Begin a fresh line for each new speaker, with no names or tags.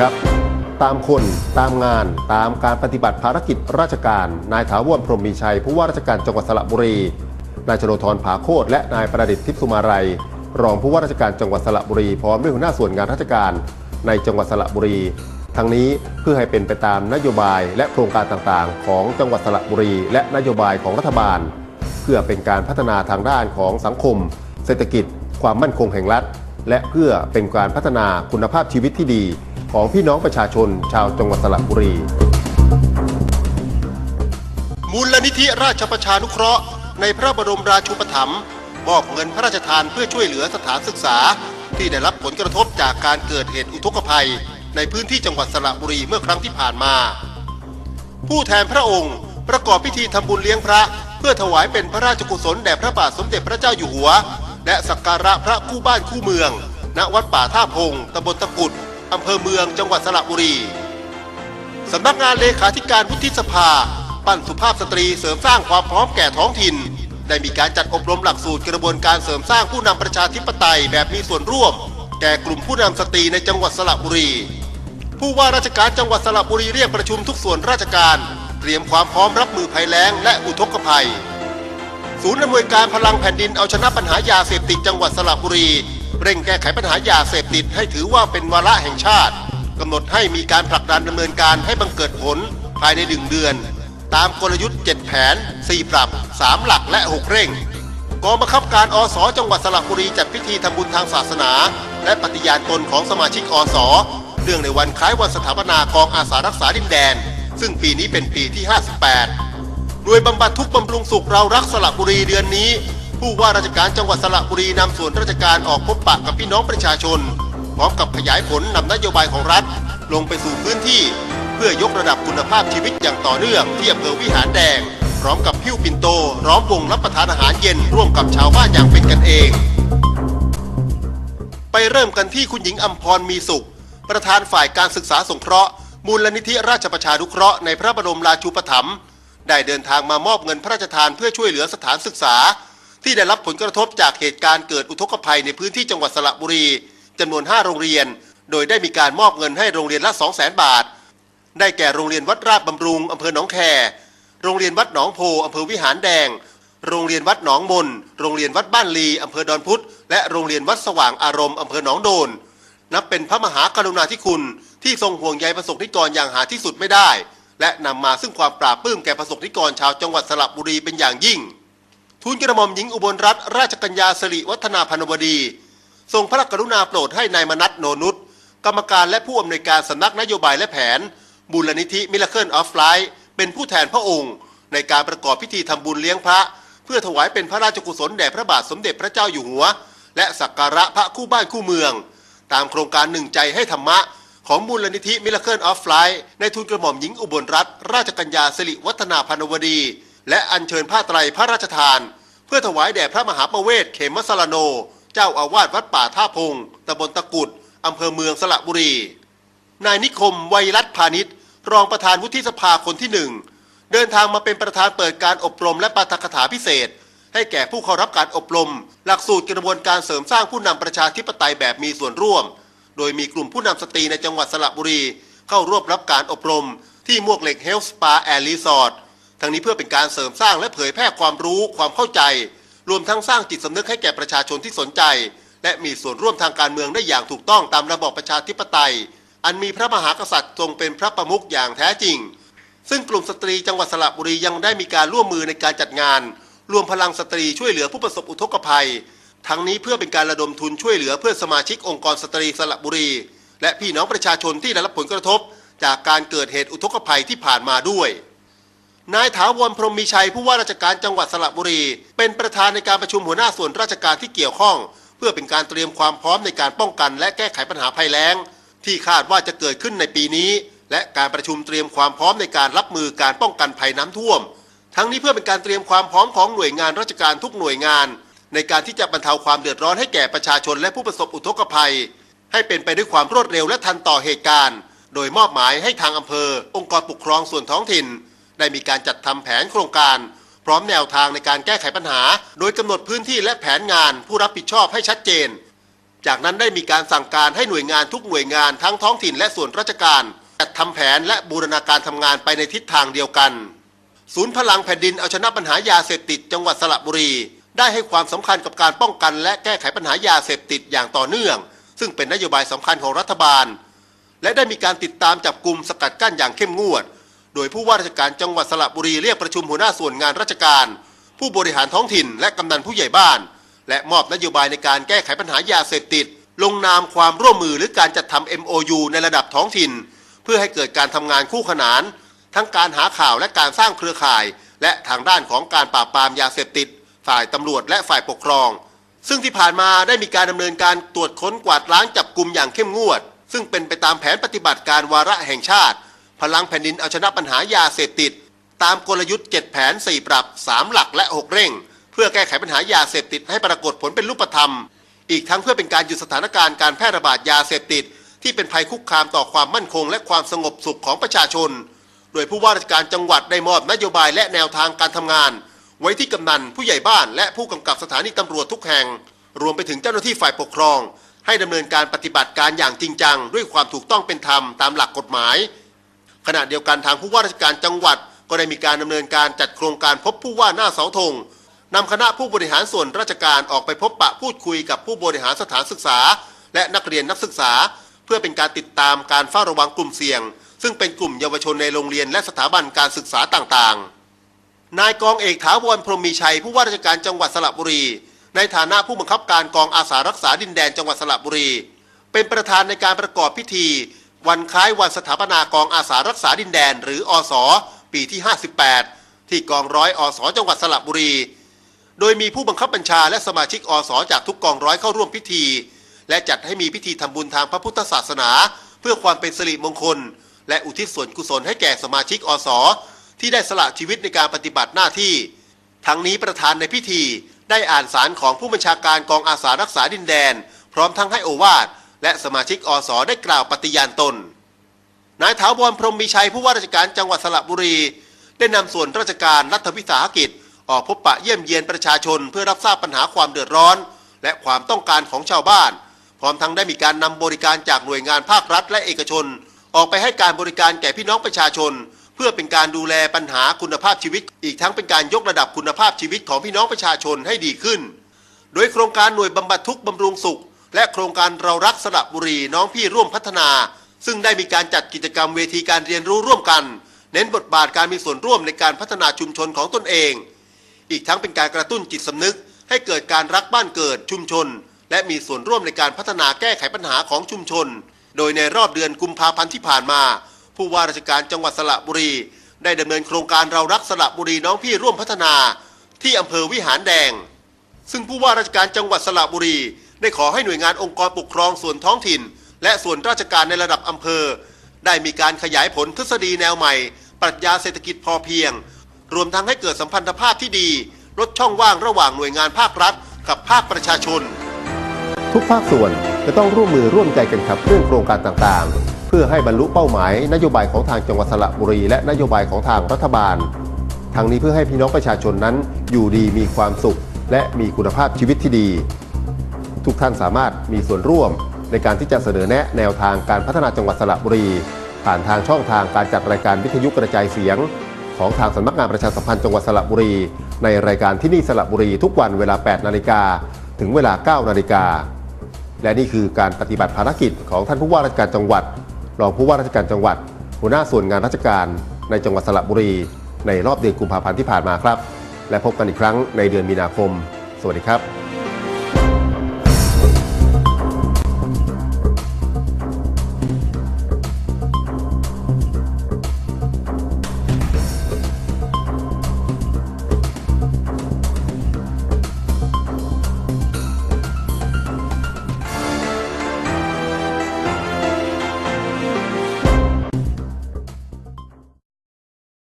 ครับ ตามคน ตามงาน ตามการปฏิบัติภารกิจราชการ นายถาวรพรหมมีชัย ผู้ว่าราชการจังหวัดสระบุรี นายชโลธรผาโคตและนายประดิษฐ์ทิพย์สุมาลัยรองผู้ว่าราชการจังหวัดสระบุรีพร้อมด้วยหัวหน้าส่วนงานราชการ ในจังหวัดสระบุรี ทั้งนี้เพื่อให้เป็นไปตามนโยบายและโครงการต่างๆ ของจังหวัดสระบุรี และนโยบายของรัฐบาล เพื่อเป็นการพัฒนาทางด้านของสังคม เศรษฐกิจ ความมั่นคงแห่งรัฐ และเพื่อเป็นการพัฒนาคุณภาพชีวิตที่ดี ของพี่น้องประชาชน ชาวจังหวัดสระบุรี
มูลนิธิราชประชานุเคราะห์ ในพระบรมราชูปถัมภ์มอบเงินพระราชทานเพื่อช่วยเหลือสถานศึกษา ที่ได้รับผลกระทบจากการเกิดเหตุอุทกภัย ในพื้นที่จังหวัดสระบุรีเมื่อครั้งที่ผ่านมา ผู้แทนพระองค์ประกอบพิธีทำบุญเลี้ยงพระ เพื่อถวายเป็นพระราชกุศลแด่พระบาทสมเด็จพระเจ้าอยู่หัว และสักการะพระคู่บ้านคู่เมือง ณวัดป่าท่าพงตำบลตะกุด อำเภอเมืองจังหวัดสระบุรีสำนักงานเลขาธิการวุฒิสภา ปั้นสุภาพสตรีเสริมสร้างความพร้อมแก่ท้องถิ่น ได้มีการจัดอบรมหลักสูตรกระบวนการเสริมสร้างผู้นำประชาธิปไตยแบบมีส่วนร่วม แก่กลุ่มผู้นำสตรีในจังหวัดสระบุรี ผู้ว่าราชการจังหวัดสระบุรีเรียกประชุมทุกส่วนราชการ เตรียมความพร้อมรับมือภัยแล้งและอุทกภัย ศูนย์อำนวยการพลังแผ่นดินเอาชนะปัญหายาเสพติดจังหวัดสระบุรี เร่งแก้ไขปัญหายาเสพติดให้ถือว่าเป็นวาระแห่งชาติกำหนดให้มีการผลักดันดำเนินการให้บังเกิดผลภายในหนึ่งเดือน ตามกลยุทธ์ 7 แผน 4 ปรับ 3 หลักและ 6 เร่งกองบังคับการอสจังหวัดสระบุรีจัดพิธีทำบุญทางศาสนา และปฏิญาณตนของสมาชิกอสเนื่องในวันคล้ายวันสถาปนากองอาสารักษาดินแดน ซึ่งปีนี้เป็นปีที่ 58โดยบำบัดทุกบำรุงสุขเรารักสระบุรีเดือนนี้ ผู้ว่าราชการจังหวัดสระบุรีนำส่วนราชการออกพบปะกับพี่น้องประชาชน พร้อมกับขยายผลนำนโยบายของรัฐ ลงไปสู่พื้นที่ เพื่อยกระดับคุณภาพชีวิตอย่างต่อเนื่องที่อำเภอวิหารแดง พร้อมกับพิ้วปินโตร้อมวงรับประทานอาหารเย็นร่วมกับชาวบ้านอย่างเป็นกันเอง ไปเริ่มกันที่คุณหญิงอัมพรมีสุข ประธานฝ่ายการศึกษาสงเคราะห์ มูลนิธิราชประชานุเคราะห์ในพระบรมราชูปถัมภ์ได้เดินทางมามอบเงินพระราชทานเพื่อช่วยเหลือสถานศึกษา ที่ได้รับผลกระทบจากเหตุการณ์เกิดอุทกภัยในพื้นที่จังหวัดสระบุรีจำนวน 5 โรงเรียน โดยได้มีการมอบเงินให้โรงเรียนละ 200,000 บาท ได้แก่โรงเรียนวัดราชบำรุงอำเภอหนองแค โรงเรียนวัดหนองโพอำเภอวิหารแดง โรงเรียนวัดหนองมน โรงเรียนวัดบ้านลีอำเภอดอนพุธและโรงเรียนวัดสว่างอารมณ์อำเภอหนองโดน นับเป็นพระมหากรุณาธิคุณ ที่ทรงห่วงใยประสบนิกรอย่างหาที่สุดไม่ได้ และนำมาซึ่งความปราบปลื้มแก่ประสบนิกรชาวจังหวัดสระบุรีเป็นอย่างยิ่ง ทูลกระหม่อมหญิงอุบลรัตนราชกัญญาสิริวัฒนาพันวดี ทรงพระกรุณาโปรดให้นายมนัทโนนุชกรรมการและผู้อำนวยการสำนักนโยบายและแผนมูลนิธิมิลเคิลออฟไลท์เป็นผู้แทนพระองค์ ในการประกอบพิธีทำบุญเลี้ยงพระ เพื่อถวายเป็นพระราชกุศลแด่พระบาทสมเด็จพระเจ้าอยู่หัว และสักการะพระคู่บ้านคู่เมือง ตามโครงการหนึ่งใจให้ธรรมะ ของมูลนิธิมิลเคิลออฟไลท์ในทุนกระหม่อมหญิงอุบลรัตนราชกัญญาสิริวัฒนาพันวดี และอัญเชิญผ้าไตรพระราชทาน เพื่อถวายแด่พระมหาประเวศเขมสลโน เจ้าอาวาสวัดป่าท่าพงตำบลตะกุดอำเภอเมืองสระบุรี นายนิคมไวยรัตพาณิชย์ รองประธานวุฒิสภาคนที่หนึ่งเดินทางมาเป็นประธานเปิดการอบรมและปาฐกถาพิเศษ ให้แก่ผู้เข้ารับการอบรม หลักสูตรกระบวนการเสริมสร้างผู้นำประชาธิปไตยแบบมีส่วนร่วม โดยมีกลุ่มผู้นำสตรีในจังหวัดสระบุรี เข้าร่วมรับการอบรม ที่มวกเหล็กเฮลส์สปาแอนด์รีสอร์ท ทั้งนี้เพื่อเป็นการเสริมสร้างและเผยแพร่ความรู้ความเข้าใจ รวมทั้งสร้างจิตสำนึกให้แก่ประชาชนที่สนใจ และมีส่วนร่วมทางการเมืองได้อย่างถูกต้องตามระบอบประชาธิปไตย อันมีพระมหากษัตริย์ทรงเป็นพระประมุขอย่างแท้จริง ซึ่งกลุ่มสตรีจังหวัดสระบุรียังได้มีการร่วมมือในการจัดงาน รวมพลังสตรีช่วยเหลือผู้ประสบอุทกภัย ทั้งนี้เพื่อเป็นการระดมทุนช่วยเหลือเพื่อนสมาชิกองค์กรสตรีสระบุรี และพี่น้องประชาชนที่ได้รับผลกระทบ จากการเกิดเหตุอุทกภัยที่ผ่านมาด้วย นายถาวรพรหมมีชัยผู้ว่าราชการจังหวัดสระบุรี เป็นประธานในการประชุมหัวหน้าส่วนราชการที่เกี่ยวข้อง เพื่อเป็นการเตรียมความพร้อมในการป้องกัน และแก้ไขปัญหาภัยแล้ง ที่คาดว่าจะเกิดขึ้นในปีนี้ และการประชุมเตรียมความพร้อมในการรับมือการป้องกันภัยน้ำท่วม ทั้งนี้เพื่อเป็นการเตรียมความพร้อมของหน่วยงานราชการทุกหน่วยงาน ในการที่จะบรรเทาความเดือดร้อนให้แก่ประชาชนและผู้ประสบอุทกภัย ให้เป็นไปด้วยความรวดเร็วและทันต่อเหตุการณ์ โดยมอบหมายให้ทางอำเภอ องค์กรปกครองส่วนท้องถิ่น ได้มีการจัดทำแผนโครงการ พร้อมแนวทางในการแก้ไขปัญหา โดยกำหนดพื้นที่และแผนงานผู้รับผิดชอบให้ชัดเจน จากนั้นได้มีการสั่งการให้หน่วยงานทุกหน่วยงานทั้งท้องถิ่นและส่วนราชการจัดทำแผนและบูรณาการทำงานไปในทิศทางเดียวกัน ศูนย์พลังแผ่นดินเอาชนะปัญหายาเสพติดจังหวัดสระบุรี ได้ให้ความสำคัญกับการป้องกัน และแก้ไขปัญหายาเสพติดอย่างต่อเนื่อง ซึ่งเป็นนโยบายสำคัญของรัฐบาล และได้มีการติดตามจับกลุ่มสกัดกั้นอย่างเข้มงวด โดยผู้ว่าราชการจังหวัดสระบุรีเรียกประชุมหัวหน้าส่วนงานราชการ ผู้บริหารท้องถิ่น และกำนันผู้ใหญ่บ้าน และมอบนโยบายในการแก้ไขปัญหายาเสพติด ลงนามความร่วมมือหรือการจัดทำ MOU ในระดับท้องถิ่น เพื่อให้เกิดการทำงานคู่ขนาน ทั้งการหาข่าวและการสร้างเครือข่าย และทางด้านของการปราบปรามยาเสพติด ฝ่ายตำรวจและฝ่ายปกครอง ซึ่งที่ผ่านมาได้มีการดำเนินการตรวจค้นกวาดล้างจับกลุ่มอย่างเข้มงวด ซึ่งเป็นไปตามแผนปฏิบัติการวาระแห่งชาติ พลังแผ่นดินเอาชนะปัญหายาเสพติด ตามกลยุทธ์ 7 แผน 4 ปรับ 3 หลักและ 6 เร่ง เพื่อแก้ไขปัญหายาเสพติดให้ปรากฏผลเป็นรูปธรรม อีกทั้งเพื่อเป็นการหยุดสถานการณ์การแพร่ระบาดยาเสพติด ที่เป็นภัยคุกคามต่อความมั่นคง และความสงบสุขของประชาชน โดยผู้ว่าราชการจังหวัดได้มอบนโยบายและแนวทางการทำงาน ไว้ที่กำนันผู้ใหญ่บ้านและผู้กำกับสถานีตำรวจทุกแห่ง รวมไปถึงเจ้าหน้าที่ฝ่ายปกครอง ให้ดำเนินการปฏิบัติการอย่างจริงจัง ด้วยความถูกต้องเป็นธรรมตามหลักกฎหมาย ขณะเดียวกันทางผู้ว่าราชการจังหวัด ก็ได้มีการดำเนินการจัดโครงการพบผู้ว่าหน้าเสาธงนำคณะผู้บริหารส่วนราชการออกไปพบปะพูดคุยกับผู้บริหารสถานศึกษา และนักเรียนนักศึกษา เพื่อเป็นการติดตามการเฝ้าระวังกลุ่มเสี่ยง ซึ่งเป็นกลุ่มเยาวชนในโรงเรียนและสถาบันการศึกษาต่างๆ นายกองเอกถาวรพรหมมีชัย ผู้ว่าราชการจังหวัดสระบุรี ในฐานะผู้บังคับการกองอาสารักษาดินแดนจังหวัดสระบุรี เป็นประธานในการประกอบพิธี วันคล้ายวันสถาปนากองอาสารักษาดินแดน หรืออสปีที่ 58 ที่กองร้อยอสจังหวัดสระบุรี โดยมีผู้บังคับบัญชาและสมาชิกอสจากทุกกองร้อยเข้าร่วมพิธี และจัดให้มีพิธีทำบุญทางพระพุทธศาสนา เพื่อความเป็นสิริมงคล และอุทิศส่วนกุศลให้แก่สมาชิกอสที่ได้สละชีวิตในการปฏิบัติหน้าที่ ทั้งนี้ประธานในพิธีได้อ่านสารของผู้บัญชาการกองอาสารักษาดินแดน พร้อมทั้งให้โอวาท และสมาชิกอสได้กล่าวปฏิญาณตน นายถาวรพรหมมีชัยผู้ว่าราชการจังหวัดสระบุรี ได้นำส่วนราชการรัฐวิสาหกิจ ออกพบปะเยี่ยมเยียนประชาชนเพื่อรับทราบปัญหาความเดือดร้อน และความต้องการของชาวบ้าน พร้อมทั้งได้มีการนำบริการจากหน่วยงานภาครัฐและเอกชน ออกไปให้การบริการแก่พี่น้องประชาชน เพื่อเป็นการดูแลปัญหาคุณภาพชีวิต อีกทั้งเป็นการยกระดับคุณภาพชีวิตของพี่น้องประชาชนให้ดีขึ้น โดยโครงการหน่วยบำบัดทุกข์บำรุงสุข และโครงการเรารักสระบุรีน้องพี่ร่วมพัฒนา ซึ่งได้มีการจัดกิจกรรมเวทีการเรียนรู้ร่วมกัน เน้นบทบาทการมีส่วนร่วมในการพัฒนาชุมชนของตนเอง อีกทั้งเป็นการกระตุ้นจิตสำนึก ให้เกิดการรักบ้านเกิดชุมชน และมีส่วนร่วมในการพัฒนาแก้ไขปัญหาของชุมชน โดยในรอบเดือนกุมภาพันธ์ที่ผ่านมา ผู้ว่าราชการจังหวัดสระบุรี ได้ดำเนินโครงการเรารักสระบุรีน้องพี่ร่วมพัฒนา ที่อำเภอวิหารแดง ซึ่งผู้ว่าราชการจังหวัดสระบุรี ได้ขอให้หน่วยงานองค์กรปกครองส่วนท้องถิ่น และส่วนราชการในระดับอำเภอ ได้มีการขยายผลทฤษฎีแนวใหม่ ปรัชญาเศรษฐกิจพอเพียง รวมทั้งให้เกิดสัมพันธภาพที่ดี ลดช่องว่างระหว่างหน่วยงานภาครัฐ กับภาคประชาชน
ทุกภาคส่วนจะต้องร่วมมือร่วมใจกันขับเคลื่อนโครงการต่างๆ เพื่อให้บรรลุเป้าหมาย นโยบายของทางจังหวัดสระบุรี และนโยบายของทางรัฐบาลทั้งนี้เพื่อให้พี่น้องประชาชนนั้นอยู่ดีมีความสุข และมีคุณภาพชีวิตที่ดี ทุกท่านสามารถมีส่วนร่วม ในการที่จะเสนอแนะแนวทางการพัฒนาจังหวัดสระบุรี ผ่านทางช่องทางการจัดรายการวิทยุกระจายเสียง ของทางสำนักงานประชาสัมพันธ์จังหวัดสระบุรี ในรายการที่นี่สระบุรีทุกวันเวลา 8 นาฬิกาถึงเวลา 9 นาฬิกา และนี่คือการปฏิบัติภารกิจของท่านผู้ว่าราชการจังหวัด รองผู้ว่าราชการจังหวัด หัวหน้าส่วนงานราชการ ในจังหวัดสระบุรี ในรอบเดือนกุมภาพันธ์ที่ผ่านมาครับ และพบกันอีกครั้งในเดือนมีนาคม สวัสดีครับ